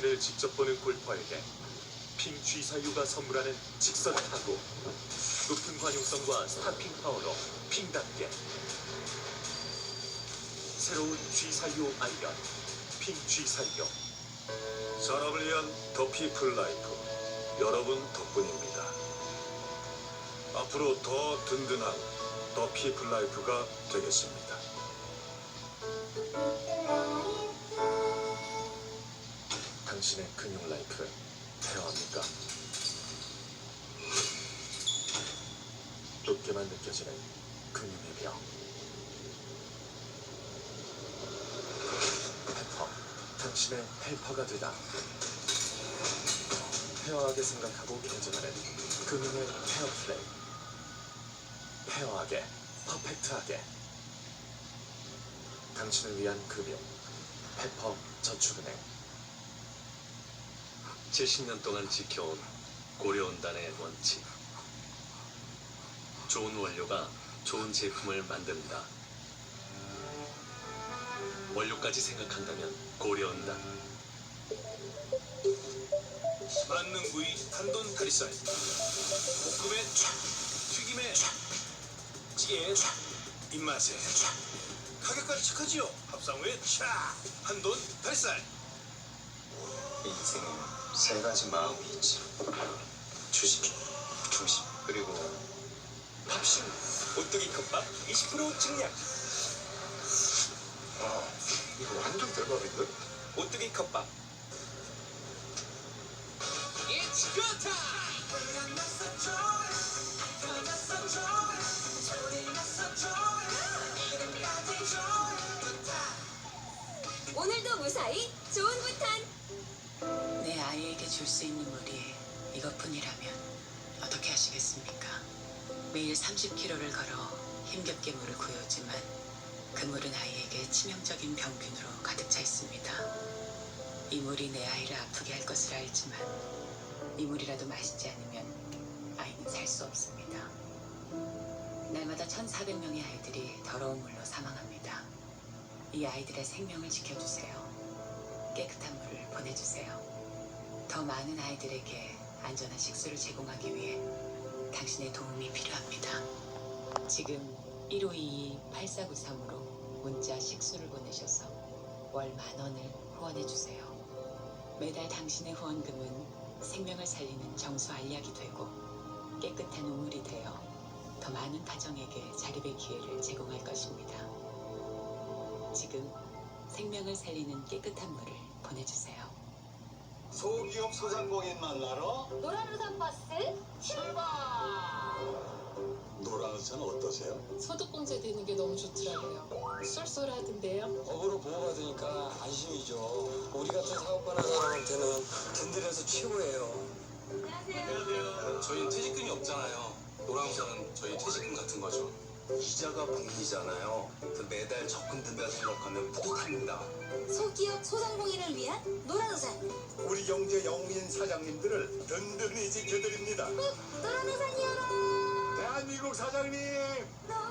신을 직접 보는 골퍼에게 핑 G사유가 선물하는 직선 타구 높은 관용성과 스타핑 파워로 핑답게 새로운 G사유 아이언 핑 G사유 산업을 위한 더 피플 라이프 여러분 덕분입니다. 앞으로 더 든든한 더 피플 라이프가 되겠습니다. 당신의 근육 라이프 필요합니까? 좁게만 느껴지는 근육의 병. 페퍼 당신의 헬퍼가 되다. 페어하게 생각하고 경쟁하는 금융의 페어 플레이. 페어하게 퍼펙트하게. 당신을 위한 금융 페퍼 저축은행 70년 동안 지켜온 고려온단의 원칙. 좋은 원료가 좋은 제품을 만든다. 원료까지 생각한다면 고려온단. 만능 부위 한돈 다리살 볶음에 촥 튀김에 촥 찌개에 촥 입맛에 촥 가격까지 착하지요 밥상 후에 촥 한돈 다리살 인생은 세 가지 마음이 있지. 주식, 중심, 그리고 밥심 오뚜기 컵밥 20% 증량 아, 이거 완전 대박인데? 오뚜기 컵밥 It's go time! 오늘도 무사히 좋은 부탄 내 아이에게 줄 수 있는 물이 이것뿐이라면 어떻게 하시겠습니까? 매일 30km를 걸어 힘겹게 물을 구해오지만 그 물은 아이에게 치명적인 병균으로 가득 차 있습니다. 이 물이 내 아이를 아프게 할 것을 알지만 이 물이라도 마시지 않으면 아이는 살 수 없습니다. 날마다 1,400명의 아이들이 더러운 물로 사망합니다. 이 아이들의 생명을 지켜주세요. 더 많은 아이들에게 안전한 식수를 제공하기 위해 당신의 도움이 필요합니다. 지금 1522-8493으로 문자 식수를 보내셔서 월 만 원을 후원해 주세요. 매달 당신의 후원금은 생명을 살리는 정수 알약이 되고 깨끗한 우물이 되어 더 많은 가정에게 자립의 기회를 제공할 것입니다. 지금 생명을 살리는 깨끗한 물을 기업 소상공인 만나러 노란우산 버스 출발 노란우산 어떠세요? 소득공제 되는 게 너무 좋더라고요. 쏠쏠하던데요. 업으로 보호받으니까 안심이죠. 우리 같은 사업하는 사람한테는 든든해서 최고예요. 안녕하세요 저희는 퇴직금이 없잖아요 노랑우산은 저희 퇴직금 같은 거죠 이자가 복리잖아요. 그 매달 적금 든다 생각하면 뿌듯합니다. 소기업 소상공인을 위한 노란우산 우리 영재 영민 사장님들을 든든히 지켜드립니다. 꼭 노란우산이여라 대한민국 사장님. 너...